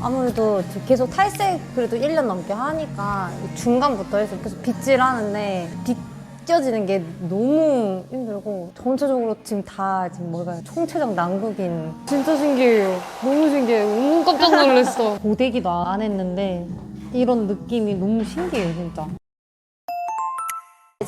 아무래도 계속 탈색 그래도 1년 넘게 하니까 중간부터 해서 계속 빗질 하는데 빗겨지는 게 너무 힘들고 전체적으로 지금 다 지금 뭐가 총체적 난국인 진짜 신기해요. 너무 신기해요. 너무 깜짝 놀랐어. 고데기도 안 했는데 이런 느낌이 너무 신기해요, 진짜.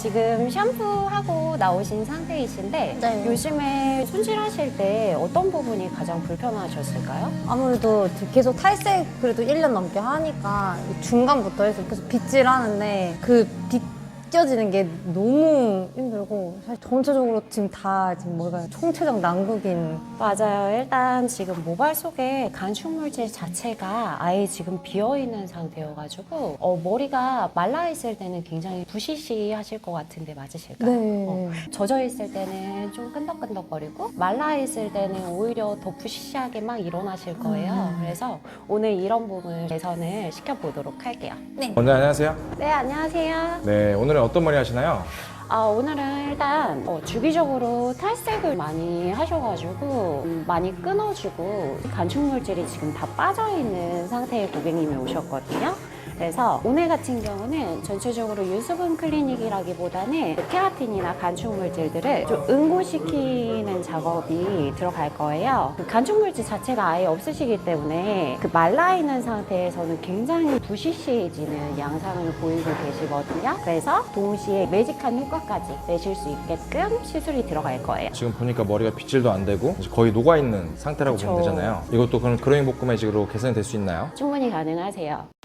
지금 샴푸하고 나오신 상태이신데 네. 요즘에 손질하실 때 어떤 부분이 가장 불편하셨을까요? 아무래도 계속 탈색 그래도 1년 넘게 하니까 중간부터 해서 계속 빗질 하는데 그 빗 겨지는 게 너무 힘들고 사실 전체적으로 지금 다 지금 뭐가 총체적 난국인 맞아요. 일단 지금 모발 속에 간축물질 자체가 아예 지금 비어 있는 상태여가지고 어, 머리가 말라 있을 때는 굉장히 부시시하실 것 같은데 맞으실까요? 어, 젖어 있을 때는 좀 끈덕끈덕거리고 말라 있을 때는 오히려 더 부시시하게 막 일어나실 거예요. 음. 그래서 오늘 이런 부분 개선을 시켜보도록 할게요. 네. 오늘 안녕하세요. 네, 안녕하세요. 네, 오늘은 어떤 머리 하시나요? 아, 오늘은 일단 어, 주기적으로 탈색을 많이 하셔가지고 음, 많이 끊어지고 간축물질이 지금 다 빠져있는 상태의 고객님이 오셨거든요. 그래서 오늘 같은 경우는 전체적으로 유수분 클리닉이라기보다는 케라틴이나 간축 물질들을 좀 응고시키는 작업이 들어갈 거예요. 그 간축 물질 자체가 아예 없으시기 때문에 그 말라 있는 상태에서는 굉장히 부시시해지는 양상을 보이고 계시거든요. 그래서 동시에 매직한 효과까지 내실 수 있게끔 시술이 들어갈 거예요. 지금 보니까 머리가 빗질도 안 되고 거의 녹아 있는 상태라고 보면 그쵸. 되잖아요. 이것도 그럼 그로잉 복구 매직으로 개선이 될 수 있나요? 충분히 가능하세요.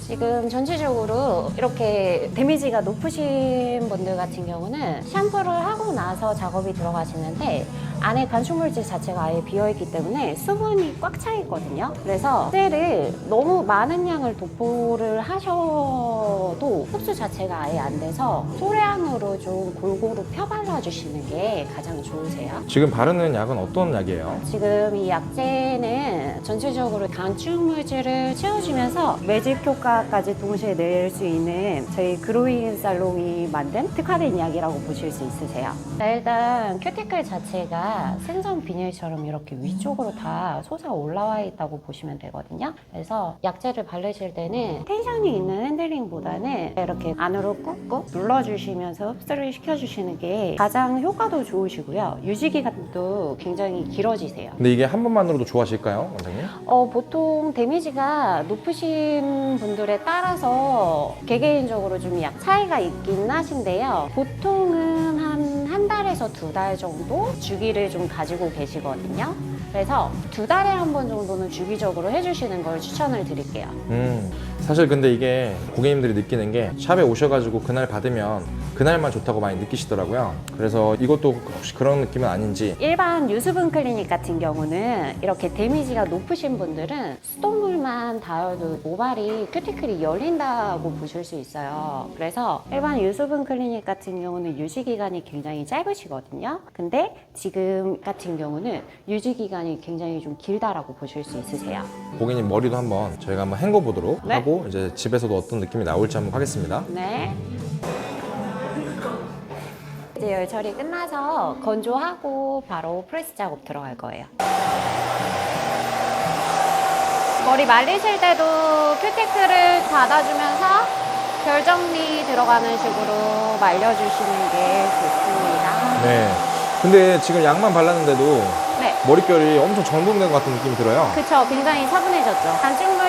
지금 전체적으로 이렇게 데미지가 높으신 분들 같은 경우는 샴푸를 하고 나서 작업이 들어가시는데 안에 간축물질 자체가 아예 비어있기 때문에 수분이 꽉 차 있거든요. 그래서 셀을 너무 많은 양을 도포를 하셔도 흡수 자체가 아예 안 돼서 소량으로 좀 골고루 펴발라 주시는 게 가장 좋으세요. 지금 바르는 약은 어떤 약이에요? 지금 이 약제는 전체적으로 간축물질을 채워주면서 매직 효과까지 동시에 낼 수 있는 저희 그로잉 살롱이 만든 특화된 약이라고 보실 수 있으세요. 자, 일단 큐티클 자체가 생선 비닐처럼 이렇게 위쪽으로 다 솟아 올라와 있다고 보시면 되거든요. 그래서 약제를 바르실 때는 텐션이 있는 핸들링보다는 이렇게 안으로 꾹꾹 눌러주시면서 흡수를 시켜주시는 게 가장 효과도 좋으시고요. 유지 기간도 굉장히 길어지세요. 근데 이게 한 번만으로도 좋아하실까요, 원장님? 어, 보통 데미지가 높으신 분들에 따라서 개개인적으로 좀 약 차이가 있긴 하신데요. 보통은 한 한 달에서 두 달 정도 주기를 좀 가지고 계시거든요. 그래서 두 달에 한 번 정도는 주기적으로 해주시는 걸 추천을 드릴게요. 음, 사실 근데 이게 고객님들이 느끼는 게 샵에 오셔가지고 그날 받으면 그날만 좋다고 많이 느끼시더라고요. 그래서 이것도 혹시 그런 느낌은 아닌지 일반 유수분 클리닉 같은 경우는 이렇게 데미지가 높으신 분들은 수돗물만 닿아도 모발이 큐티클이 열린다고 보실 수 있어요. 그래서 일반 유수분 클리닉 같은 경우는 유지 기간이 굉장히 짧으시거든요. 근데 지금 같은 경우는 유지 기간이 굉장히 좀 길다라고 보실 수 있으세요. 고객님 머리도 한번 저희가 한번 헹궈 보도록 네. 하고 이제 집에서도 어떤 느낌이 나올지 한번 하겠습니다. 네. 이제 열 처리 끝나서 건조하고 바로 프레스 작업 들어갈 거예요. 머리 말리실 때도 큐티클을 닫아주면서 결 정리 들어가는 식으로 말려주시는 게 좋습니다. 네. 근데 지금 약만 발랐는데도 네. 머릿결이 엄청 정돈된 것 같은 느낌이 들어요. 그쵸, 굉장히 차분해졌죠. 간식물질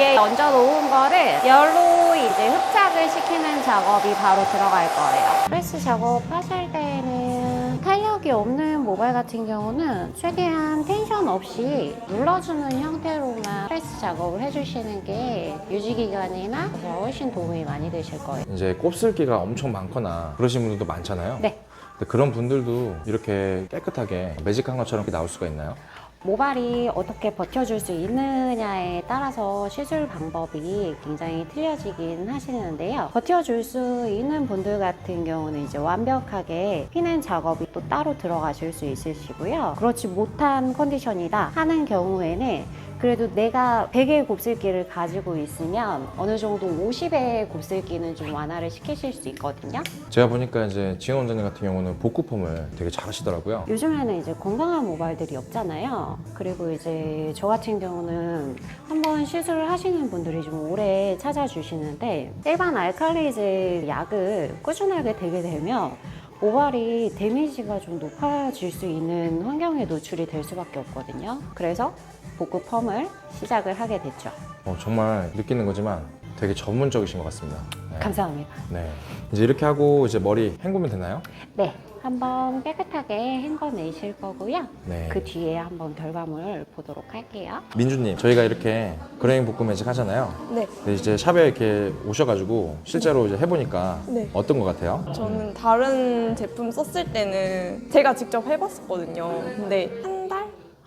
위에 얹어 놓은 거를 열로 이제 흡착을 시키는 작업이 바로 들어갈 거예요. 프레스 작업 하실 때는 탄력이 없는 모발 같은 경우는 최대한 텐션 없이 눌러주는 형태로만 프레스 작업을 해주시는 게 유지 기간이나 훨씬 도움이 많이 되실 거예요. 이제 곱슬기가 엄청 많거나 그러신 분들도 많잖아요. 네. 근데 그런 분들도 이렇게 깨끗하게 매직한 것처럼 이렇게 나올 수가 있나요? 모발이 어떻게 버텨줄 수 있느냐에 따라서 시술 방법이 굉장히 틀려지긴 하시는데요. 버텨줄 수 있는 분들 같은 경우는 이제 완벽하게 피는 작업이 또 따로 들어가실 수 있으시고요. 그렇지 못한 컨디션이다 하는 경우에는 그래도 내가 100의 곱슬기를 가지고 있으면 어느 정도 50의 곱슬기는 좀 완화를 시키실 수 있거든요. 제가 보니까 이제 지현 원장님 같은 경우는 복구펌을 되게 잘 하시더라고요. 요즘에는 이제 건강한 모발들이 없잖아요. 그리고 이제 저 같은 경우는 한번 시술을 하시는 분들이 좀 오래 찾아주시는데 일반 알칼리제 약을 꾸준하게 대게 되면 모발이 데미지가 좀 높아질 수 있는 환경에 노출이 될 수밖에 없거든요. 그래서 복구 펌을 시작을 하게 됐죠. 어, 정말 느끼는 거지만 되게 전문적이신 것 같습니다. 네. 감사합니다. 네. 이제 이렇게 하고 이제 머리 헹구면 되나요? 네, 한번 깨끗하게 헹궈내실 거고요. 네. 그 뒤에 한번 결과물 보도록 할게요. 민주님, 저희가 이렇게 그레인 복구 매직 하잖아요. 네, 근데 이제 샵에 이렇게 오셔가지고 실제로 이제 해보니까 네. 어떤 것 같아요? 저는 다른 제품 썼을 때는 제가 직접 해봤었거든요. 근데 한 달?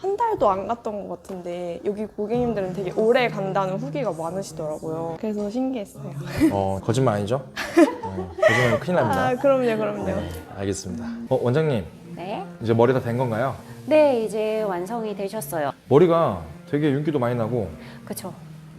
한 달도 안 갔던 것 같은데 여기 고객님들은 되게 오래 간다는 후기가 많으시더라고요. 그래서 신기했어요. 어, 거짓말 아니죠? 네, 거짓말은 큰일 납니다. 아, 그럼요, 그럼요. 네, 알겠습니다. 어, 원장님, 네. 이제 머리 다 된 건가요? 네, 이제 완성이 되셨어요. 머리가 되게 윤기도 많이 나고 그쵸.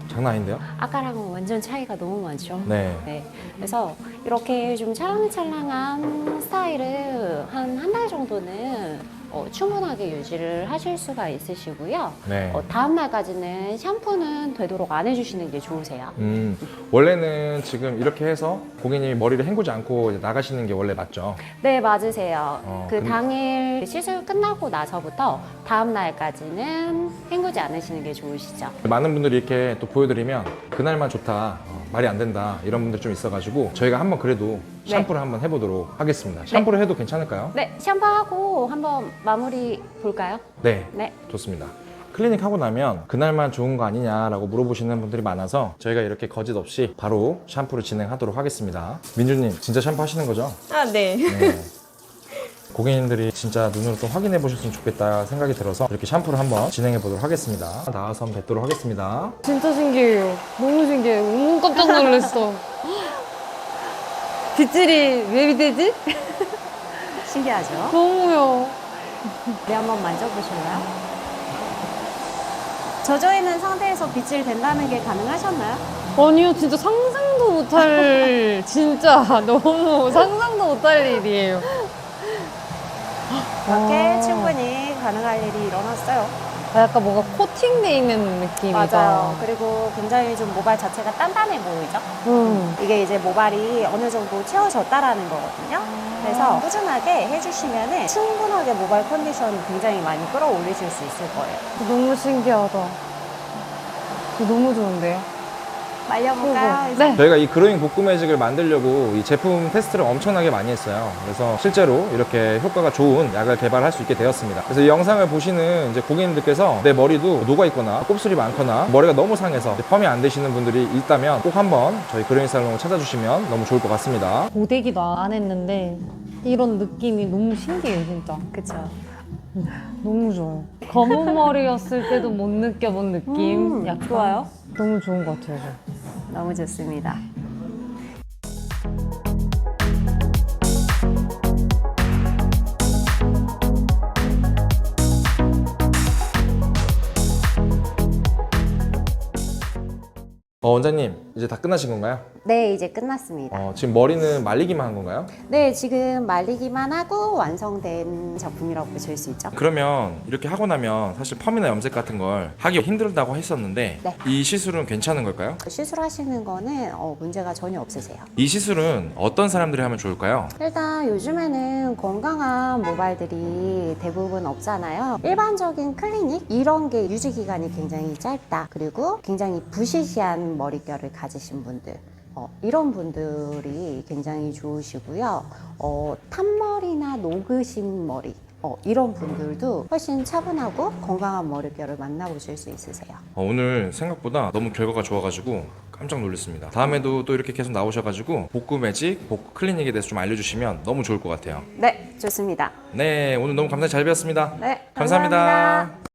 장난 아닌데요? 아까랑은 완전 차이가 너무 많죠. 네. 네. 그래서 이렇게 좀 찰랑찰랑한 스타일을 한 한 달 정도는 어, 충분하게 유지를 하실 수가 있으시고요. 네. 어, 다음 날까지는 샴푸는 되도록 안 해주시는 게 좋으세요. 음, 원래는 지금 이렇게 해서 고객님이 머리를 헹구지 않고 이제 나가시는 게 원래 맞죠? 네, 맞으세요. 어, 그 근데- 당일 시술 끝나고 나서부터 다음 날까지는 헹구지 않으시는 게 좋으시죠. 많은 분들이 이렇게 또 보여드리면 그날만 좋다, 어, 말이 안 된다 이런 분들 좀 있어가지고 저희가 한번 그래도 네. 샴푸를 한번 해보도록 하겠습니다. 샴푸를 해도 괜찮을까요? 네, 샴푸하고 한번 마무리 볼까요? 네, 네. 좋습니다. 클리닉 하고 나면 그날만 좋은 거 아니냐라고 물어보시는 분들이 많아서 저희가 이렇게 거짓 없이 바로 샴푸를 진행하도록 하겠습니다. 민주님 진짜 샴푸 하시는 거죠? 아, 네. 네. 고객님들이 진짜 눈으로 좀 확인해 보셨으면 좋겠다 생각이 들어서 이렇게 샴푸를 한번 진행해 보도록 하겠습니다. 나와서 한번 뵙도록 하겠습니다. 진짜 신기해요. 너무 신기해요. 너무 깜짝 놀랐어. 빗질이 왜 되지? 신기하죠? 너무요. 네, 한번 만져보실래요? 젖어 있는 상태에서 빗질 된다는 게 가능하셨나요? 아니요, 진짜 상상도 못할, 진짜 너무 상상도 못할 일이에요. 그렇게 아. 충분히 가능할 일이 일어났어요. 아, 약간 뭔가 코팅돼 있는 느낌이다. 맞아요. 그리고 굉장히 좀 모발 자체가 단단해 보이죠? 음. 이게 이제 모발이 어느 정도 채워졌다라는 거거든요. 그래서 꾸준하게 해주시면 충분하게 모발 컨디션 굉장히 많이 끌어올리실 수 있을 거예요. 너무 신기하다. 너무 좋은데요? 말려볼까요? 이제? 네. 저희가 이 그로잉 복구 매직을 만들려고 이 제품 테스트를 엄청나게 많이 했어요. 그래서 실제로 이렇게 효과가 좋은 약을 개발할 수 있게 되었습니다. 그래서 이 영상을 보시는 이제 고객님들께서 내 머리도 녹아 있거나 곱슬이 많거나 머리가 너무 상해서 펌이 안 되시는 분들이 있다면 꼭 한번 저희 그로잉 살롱을 찾아주시면 너무 좋을 것 같습니다. 고데기도 안 했는데 이런 느낌이 너무 신기해요, 진짜. 그쵸. 너무 좋아요. 검은 머리였을 때도 못 느껴본 느낌. 음, 약간 좋아요. 너무 좋은 것 같아요. 저. 너무 좋습니다. 어, 원장님 이제 다 끝나신 건가요? 네, 이제 끝났습니다. 어, 지금 머리는 말리기만 한 건가요? 네, 지금 말리기만 하고 완성된 작품이라고 보실 수 있죠. 그러면 이렇게 하고 나면 사실 펌이나 염색 같은 걸 하기 힘들다고 했었는데 네. 이 시술은 괜찮은 걸까요? 시술하시는 거는 어, 문제가 전혀 없으세요. 이 시술은 어떤 사람들이 하면 좋을까요? 일단 요즘에는 건강한 모발들이 대부분 없잖아요. 일반적인 클리닉 이런 게 유지 기간이 굉장히 짧다. 그리고 굉장히 부시시한 머릿결을 가지신 분들. 어, 이런 분들이 굉장히 좋으시고요. 어, 탄머리나 녹으신 머리. 어, 이런 분들도 훨씬 차분하고 건강한 머릿결을 만나보실 수 있으세요. 어, 오늘 생각보다 너무 결과가 좋아가지고 깜짝 놀랐습니다. 다음에도 또 이렇게 계속 나오셔가지고 복구 매직, 복구 클리닉에 대해서 좀 알려주시면 너무 좋을 것 같아요. 네, 좋습니다. 네, 오늘 너무 감사히 잘 배웠습니다. 네, 감사합니다. 감사합니다.